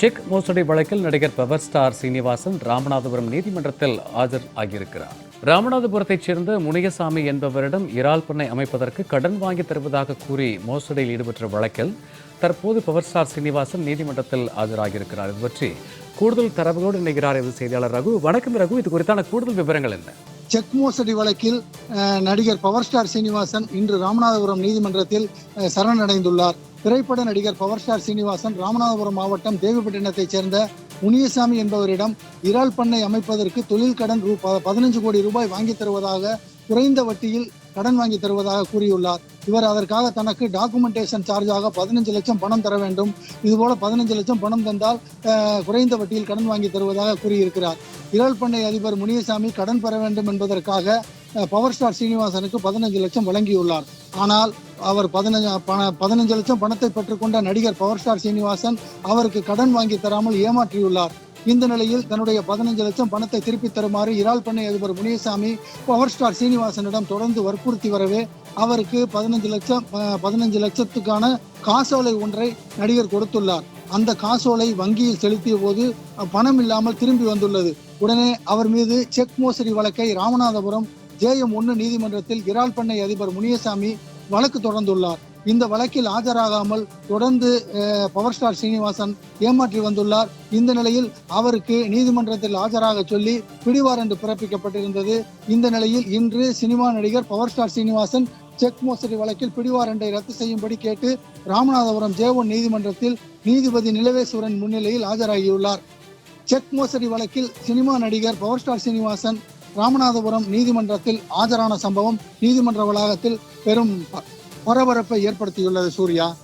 Check மோசடி வழக்கில் நடிகர் பவர் ஸ்டார் சீனிவாசன் ராமநாதபுரம் நீதிமன்றத்தில் ஆஜர் ஆகியிருக்கிறார். ராமநாதபுரத்தைச் சேர்ந்த முனியசாமி என்பவரிடம் இறால் பண்ணை அமைப்பதற்கு கடன் வாங்கி தருவதாக கூறி மோசடியில் ஈடுபட்ட வழக்கில் தற்போது பவர் ஸ்டார் சீனிவாசன் நீதிமன்றத்தில் ஆஜராகியிருக்கிறார் இது பற்றி கூடுதல் தரவுகளோடு இணைகிறார் இது செய்தியாளர் ரகு. வணக்கம் ரகு. இது குறித்தான கூடுதல் விவரங்கள் என்ன? செக் மோசடி வழக்கில் நடிகர் பவர் ஸ்டார் சீனிவாசன் இன்று ராமநாதபுரம் நீதிமன்றத்தில் சரணடைந்துள்ளார். திரைப்பட நடிகர் பவர் ஸ்டார் சீனிவாசன் ராமநாதபுரம் மாவட்டம் தேவிப்பட்டினத்தைச் சேர்ந்த முனியசாமி என்பவரிடம் இறால் பண்ணை அமைப்பதற்கு தொழில் கடன் ரூ பதினஞ்சு கோடி ரூபாய் வாங்கி தருவதாக குறைந்த வட்டியில் கடன் வாங்கி தருவதாக கூறியுள்ளார். இவர் அதற்காக தனக்கு டாக்குமெண்டேஷன் சார்ஜாக பதினஞ்சு லட்சம் பணம் தர வேண்டும். இதுபோல பதினஞ்சு லட்சம் பணம் தந்தால் குறைந்த வட்டியில் கடன் வாங்கி தருவதாக கூறியிருக்கிறார். இறால் பண்ணை அதிபர் முனியசாமி கடன் பெற வேண்டும் என்பதற்காக பவர் ஸ்டார் சீனிவாசனுக்கு பதினஞ்சு லட்சம் வழங்கியுள்ளார். ஆனால் அவர் பதினஞ்சு பண பதினஞ்சு லட்சம் பணத்தை பெற்றுக்கொண்ட நடிகர் பவர் ஸ்டார் சீனிவாசன் அவருக்கு கடன் வாங்கி தராமல் ஏமாற்றியுள்ளார். இந்த நிலையில் தன்னுடைய பதினஞ்சு லட்சம் பணத்தை திருப்பித் தருமாறு இறால் பண்ணை அதிபர் முனியசாமி பவர் ஸ்டார் சீனிவாசனிடம் தொடர்ந்து வற்புறுத்தி வரவே அவருக்கு பதினஞ்சு லட்சம் பதினஞ்சு லட்சத்துக்கான காசோலை ஒன்றை நடிகர் கொடுத்துள்ளார். அந்த காசோலை வங்கியில் செலுத்திய போது பணம் இல்லாமல் திரும்பி வந்துள்ளது. உடனே அவர் மீது செக் மோசடி வழக்கை ராமநாதபுரம் ஜேஎம் ஒன்று நீதிமன்றத்தில் இறால் பண்ணை அதிபர் முனியசாமி வழக்கு தொடர்ந்துள்ளார். இந்த வழக்கில் ஆஜராகாமல் தொடர்ந்து பவர் ஸ்டார் சீனிவாசன் ஏமாற்றி வந்துள்ளார். இந்த நிலையில் அவருக்கு நீதிமன்றத்தில் ஆஜராக சொல்லி பிடிவாரண்டு பிறப்பிக்கப்பட்டிருந்தது. இந்த நிலையில் இன்று சினிமா நடிகர் பவர் ஸ்டார் சீனிவாசன் செக் மோசடி வழக்கில் பிடிவாரண்டை ரத்து செய்யும்படி கேட்டு ராமநாதபுரம் ஜே ஒன் நீதிமன்றத்தில் நீதிபதி நிலவேஸ்வரன் முன்னிலையில் ஆஜராகியுள்ளார். செக் மோசடி வழக்கில் சினிமா நடிகர் பவர் ஸ்டார் சீனிவாசன் ராமநாதபுரம் நீதிமன்றத்தில் ஆஜரான சம்பவம் நீதிமன்ற வளாகத்தில் பெரும் பரபரப்பை ஏற்படுத்தியுள்ளது சூர்யா.